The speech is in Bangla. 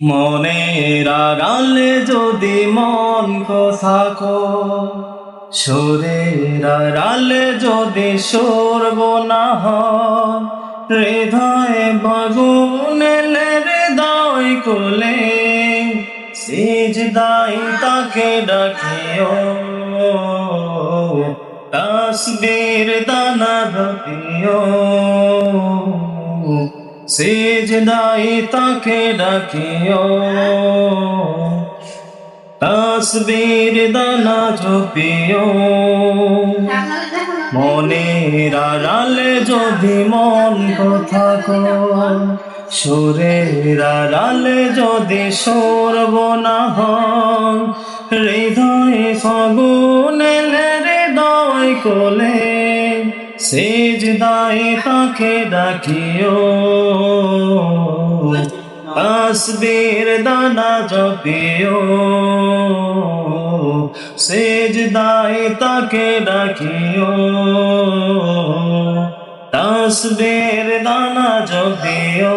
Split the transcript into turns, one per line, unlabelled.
মনের আড়ালে যদি মন থাকো সুরের আড়ালে যদি সরব না হৃদয়ে এলে হৃদয় কোলে সিজদাই তাকে ডাকিও। তসবির দানা ঢপিও সিজদাই তাকে ডাকিও। তসবির দানা ঝুপিও মনের আড়ালে যদি মন কথা সুরের আড়ালে যদি সরব না হন হৃদয় ফাগুন এলে হৃদয় কোলে সেজ দায় তাকে ডাকিও। তসবির দানা জপিও। সেজ দায় তাকে ডাকিও। তসবির দানা জপিও।